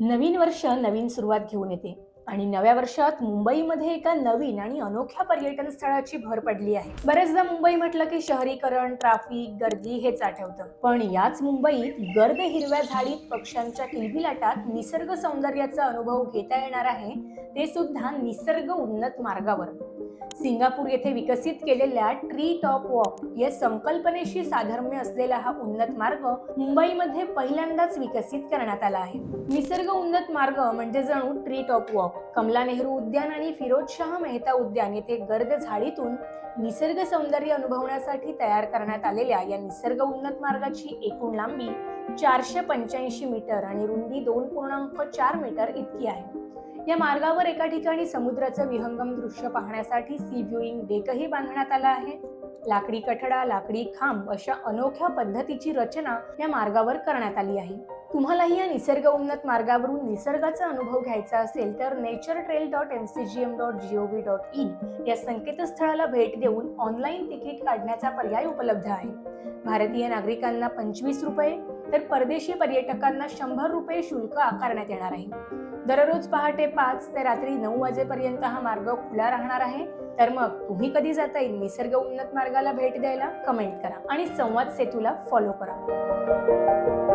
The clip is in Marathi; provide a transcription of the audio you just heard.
नवीन वर्ष नवीन सुरुवात घेऊन येते. आणि नव्या वर्षात मुंबईमध्ये एका नवीन आणि अनोख्या पर्यटन स्थळाची भर पडली आहे. बरेचदा मुंबई म्हटलं की शहरीकरण ट्रॅफिक गर्दी हेच आठवतं. पण याच मुंबईत गर्द हिरव्या झाडीत पक्ष्यांच्या किलबिलाटात निसर्ग सौंदर्याचा अनुभव घेता येणार आहे ते सुद्धा निसर्ग उन्नत मार्गावर. सिंगापूर येथे विकसित केलेल्या ट्री टॉप वॉक या संकल्पनेशी साधर्म्य असलेला हा उन्नत मार्ग मुंबईमध्ये पहिल्यांदाच विकसित करण्यात आला आहे. निसर्ग उन्नत मार्ग म्हणजे जणू tree top walk. Kamla Nehru उद्यान आणि फिरोजशाह मेहता उद्यान येथे गर्द झाडीतून निसर्ग सौंदर्य अनुभवण्यासाठी तयार करण्यात आलेल्या या निसर्ग उन्नत मार्गाची एकूण लांबी चारशे पंच्याऐंशी मीटर आणि रुंदी दोन पूर्णांक चार मीटर इतकी आहे. या मार्गावर एका ठिकाणी समुद्राचं विहंगम दृश्य पाहण्यासाठी सी व्ह्यूइंग डेकही बांधण्यात आला आहे. लाकडी कठडा लाकडी खांब अशा अनोख्या पद्धतीची रचना या मार्गावर करण्यात आली आहे. तुम्हालाही या निसर्ग उन्नत मार्गावरून निसर्गाचा अनुभव घ्यायचा असेल तर nature trail dot M C G M dot G O V dot in या संकेतस्थळाला भेट देऊन ऑनलाईन तिकीट काढण्याचा पर्याय उपलब्ध आहे. भारतीय नागरिकांना पंचवीस रुपये तर परदेशी पर्यटकांना शंभर रुपये शुल्क आकारण्यात येणार आहे. दररोज पहाटे पाच ते रात्री नऊ वाजेपर्यंत हा मार्ग खुला राहणार आहे. तर मग तुम्ही कधी जाता येईल निसर्ग उन्नत मार्गाला भेट द्यायला कमेंट करा आणि संवाद सेतूला फॉलो करा.